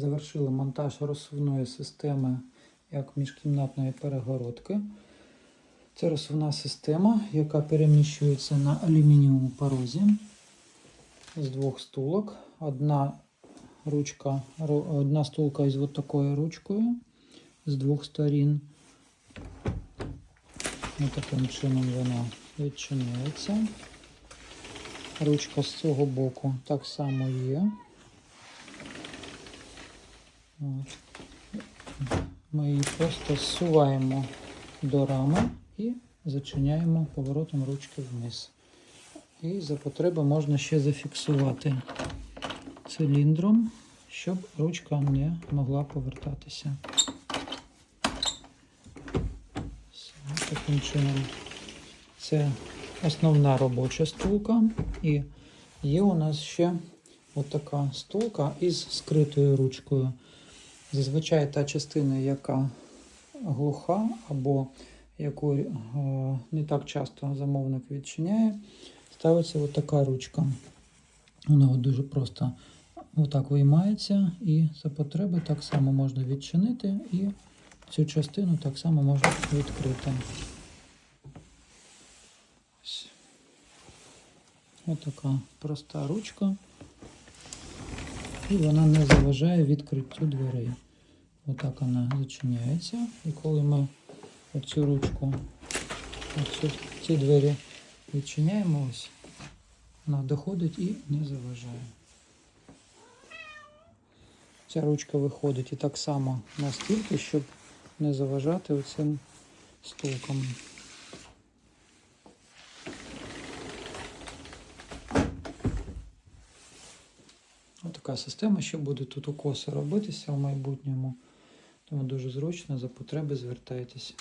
завершили монтаж розсувної системи як міжкімнатної перегородки. Це розсувна система, яка переміщується на алюмінієвому порозі з двох стулок. Одна ручка, одна стулка із от такою ручкою з двох сторін. Ось таким чином вона відчиняється. Ручка з цього боку так само є. От. Ми її просто зсуваємо до рами і зачиняємо поворотом ручки вниз. І за потреби можна ще зафіксувати циліндром, щоб ручка не могла повертатися. Таким чином це основна робоча стулка. І є у нас ще отака стулка із скритою ручкою. Зазвичай та частина, яка глуха або яку е, не так часто замовник відчиняє, ставиться отака ручка. Вона дуже просто отак виймається, і за потреби так само можна відчинити, і цю частину так само можна відкрити. Ось. Отака проста ручка. І вона не заважає відкриттю дверей. Отак вона зачиняється. І коли ми оцю ручку, оцю, ці двері відчиняємо, ось, вона доходить і не заважає. Ця ручка виходить і так само настільки, щоб не заважати оцим стулкам. Отака система що буде тут укоси робитися в майбутньому. Тому дуже зручно за потреби звертайтеся.